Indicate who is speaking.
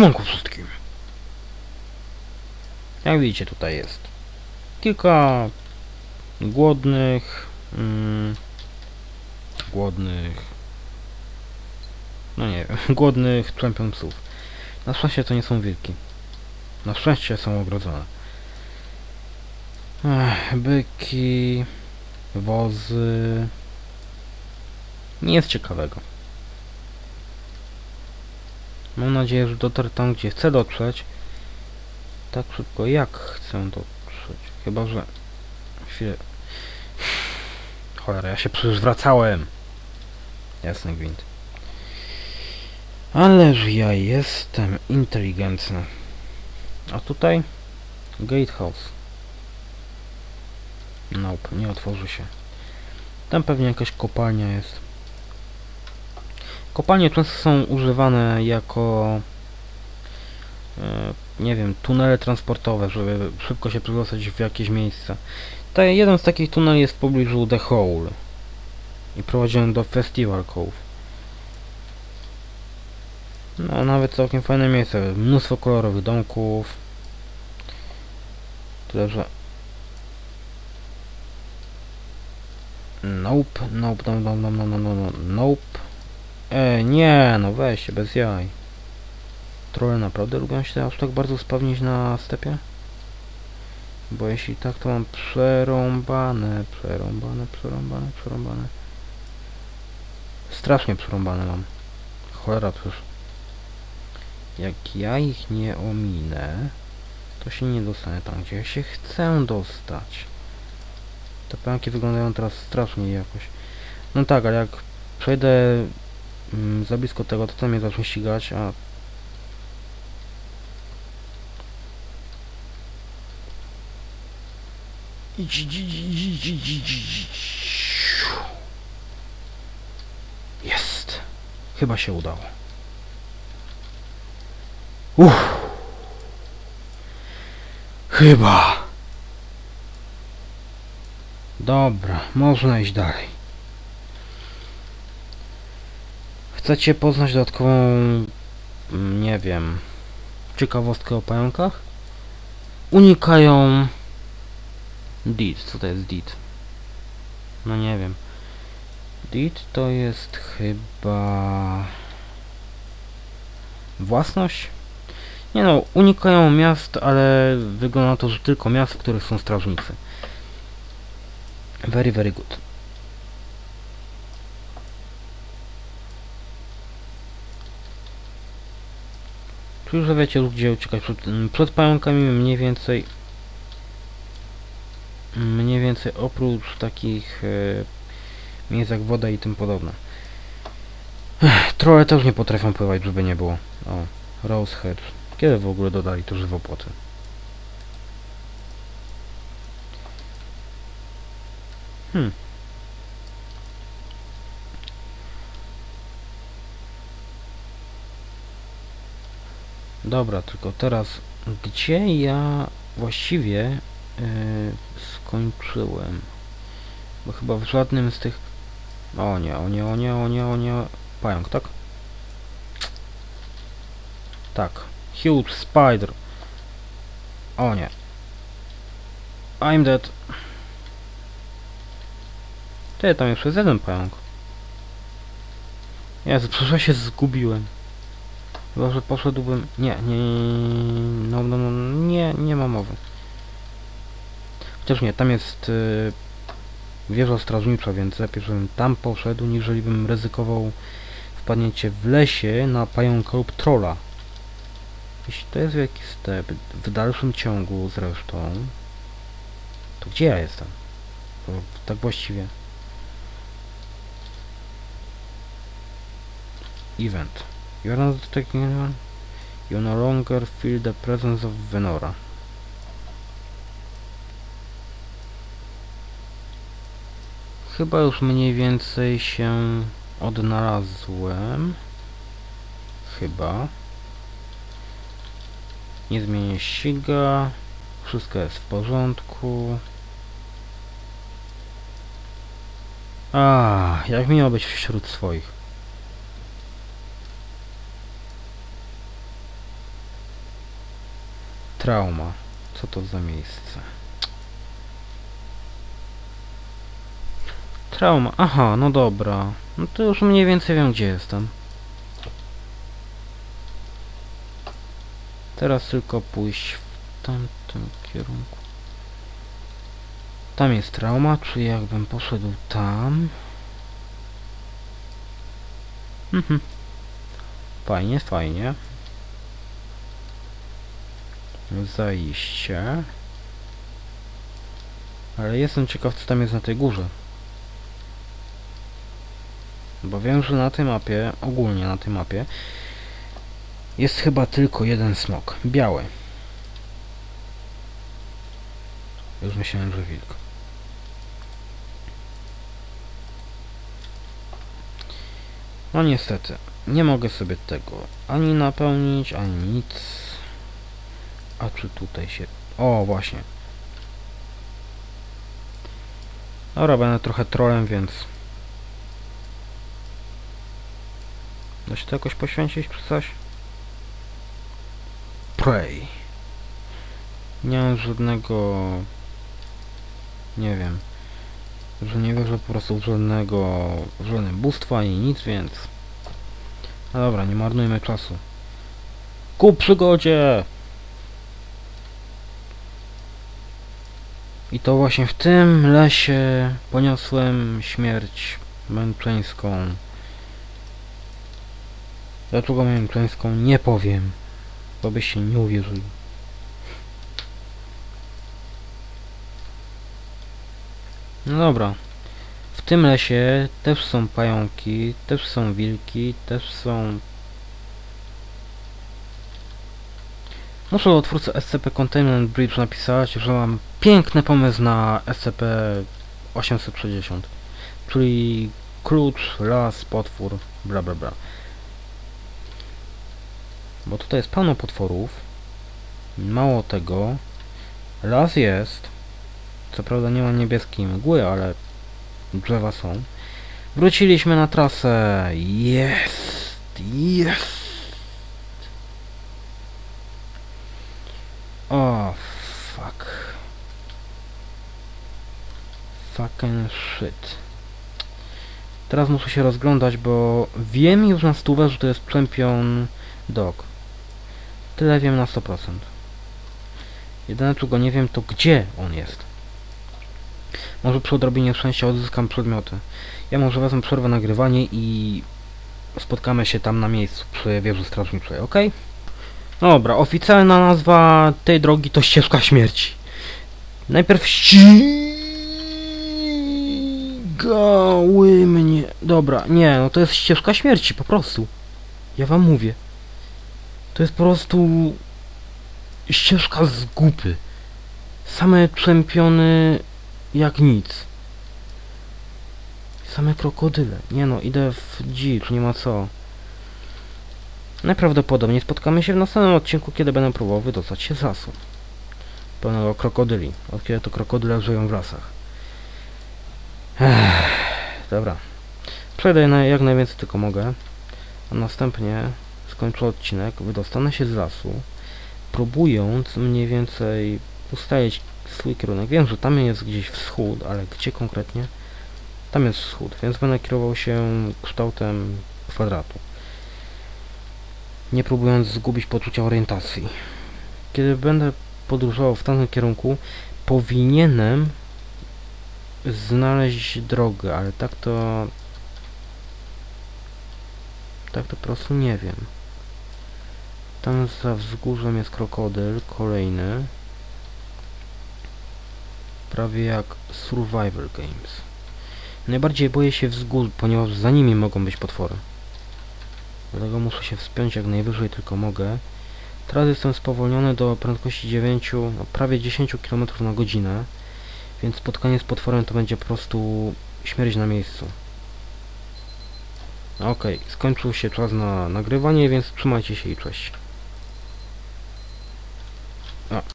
Speaker 1: Siemanko wszystkim. Jak widzicie tutaj jest kilka głodnych, mm, głodnych, no nie wiem, głodnych czempionców. Na szczęście to nie są wilki. Na szczęście są ogrodzone. Ech, byki, wozy. Nic ciekawego. Mam nadzieję, że dotrę tam, gdzie chcę dotrzeć. Tak szybko, jak chcę dotrzeć. Chyba, że... Chwilę. Cholera, ja się przecież wracałem. Jasny gwint. Ależ ja jestem inteligentny. A tutaj? Gatehouse. Nope, nie otworzy się. Tam pewnie jakaś kopalnia jest. Kopalnie często są używane jako e, nie wiem, tunele transportowe, żeby szybko się przedostać w jakieś miejsce. To jeden z takich tuneli jest w pobliżu The Hole i prowadzi on do Festival Cove. No, nawet całkiem fajne miejsce. Mnóstwo kolorowych domków. Tyle, że... Nope, nope, nope, nope, nope, nope, nope, nope. E, nie, no weź się, bez jaj. Trolle naprawdę lubią się aż tak bardzo spawnić na stepie? Bo jeśli tak, to mam przerąbane, przerąbane, przerąbane, przerąbane. Strasznie przerąbane mam. Cholera przecież. Jak ja ich nie ominę, to się nie dostanę tam, gdzie ja się chcę dostać. Te pająki wyglądają teraz strasznie jakoś. No tak, ale jak przejdę mm, za blisko tego, to tam mnie zacznie ścigać, a. Jest. Chyba się udało. Uff. Chyba. Dobra, można iść dalej. Chcecie poznać dodatkową, mm, nie wiem, ciekawostkę o pająkach? Unikają Deed, co to jest deed? No nie wiem. Deed to jest chyba... Własność? Nie no, unikają miast, ale wygląda to, że tylko miast, w których są strażnicy. Very, very good. Czyli, że wiecie już gdzie uciekać przed, przed pająkami mniej więcej mniej więcej oprócz takich e, miejsc jak woda i tym podobne. Ech, Trolle też nie potrafią pływać, żeby nie było. O, Rosehead. Kiedy w ogóle dodali to żywopłoty? Hmm. Dobra, tylko teraz gdzie ja właściwie Yy, skończyłem. Bo chyba w żadnym z tych... O nie, o nie, o nie, o nie, o nie... Pająk, tak? Tak. Huge spider. O nie. I'm dead. Ty, tam jest jeden pająk. Ja się zgubiłem. Chyba, że poszedłbym... Nie, nie, no, no, no, nie, nie ma mowy. Chociaż nie, tam jest y, wieża strażnicza, więc lepiej, żebym tam poszedł, niżeli bym ryzykował wpadnięcie w lesie na pająka lub trolla. Jeśli to jest jakiś step, w dalszym ciągu zresztą, to gdzie ja jestem? To, tak właściwie. Event. You are not anyone. You no longer feel the presence of Venora. Chyba już mniej więcej się odnalazłem. Chyba. Nie zmienię ściga. Wszystko jest w porządku. A, jak miało być wśród swoich? Trauma. Co to za miejsce? Trauma. Aha, no dobra. No to już mniej więcej wiem, gdzie jestem. Teraz tylko pójść w tamtym kierunku. Tam jest trauma, czy jakbym poszedł tam? Mhm. Fajnie, fajnie. Zajście. Ale jestem ciekaw, co tam jest na tej górze. Bo wiem, że na tej mapie, ogólnie na tej mapie, jest chyba tylko jeden smok. Biały. Już myślałem, że wilk. No niestety, nie mogę sobie tego ani napełnić, ani nic. A czy tutaj się... O, właśnie. Dobra, będę trochę trolem, więc... Da się to jakoś poświęcić czy coś? Pray. Nie mam żadnego... Nie wiem. Że nie wierzę po prostu żadnego... w żadne bóstwo ani nic, więc... No dobra, nie marnujmy czasu. Ku przygodzie! I to właśnie w tym lesie poniosłem śmierć męczeńską. Dlaczego męczeńską nie powiem, bo byście nie uwierzyli. No dobra. W tym lesie też są pająki, też są wilki, też są... Muszę do twórcy SCP Containment Bridge napisać, że mam piękny pomysł na SCP-860. Czyli klucz, las, potwór, bla bla bla. Bo tutaj jest pełno potworów. Mało tego, las jest. Co prawda nie ma niebieskiej mgły, ale drzewa są. Wróciliśmy na trasę. Jest! Jest! O, fuck. Fucking shit. Teraz muszę się rozglądać, bo wiem już na stówę, że to jest Champion Dog. Tyle wiem na 100%. Jedyne czego nie wiem to gdzie on jest. Może przy odrobinie szczęścia odzyskam przedmioty. Ja może wezmę przerwę nagrywanie i spotkamy się tam na miejscu przy wieży strażniczej, ok? Dobra, oficjalna nazwa tej drogi to ścieżka śmierci. Najpierw ścigały mnie. Dobra, nie, no to jest ścieżka śmierci, po prostu. Ja wam mówię. To jest po prostu ścieżka z głupy. Same czempiony jak nic. Same krokodyle. Nie no, idę w dzicz, nie ma co. Najprawdopodobniej spotkamy się w następnym odcinku, kiedy będę próbował wydostać się z lasu. Pełnego krokodyli. Od kiedy to krokodyle żyją w lasach. Ech, dobra. Przejdę jak najwięcej tylko mogę. A następnie skończę odcinek, wydostanę się z lasu, próbując mniej więcej ustalić swój kierunek. Wiem, że tam jest gdzieś wschód, ale gdzie konkretnie? Tam jest wschód, więc będę kierował się kształtem kwadratu. Nie próbując zgubić poczucia orientacji. Kiedy będę podróżował w tamtym kierunku, powinienem znaleźć drogę, ale tak to... Tak to po prostu nie wiem. Tam za wzgórzem jest krokodyl, kolejny. Prawie jak Survival Games. Najbardziej boję się wzgórz, ponieważ za nimi mogą być potwory. Dlatego muszę się wspiąć jak najwyżej tylko mogę. Teraz jestem spowolniony do prędkości 9, no prawie 10 km na godzinę. Więc spotkanie z potworem to będzie po prostu śmierć na miejscu. Okej, skończył się czas na nagrywanie, więc trzymajcie się i cześć.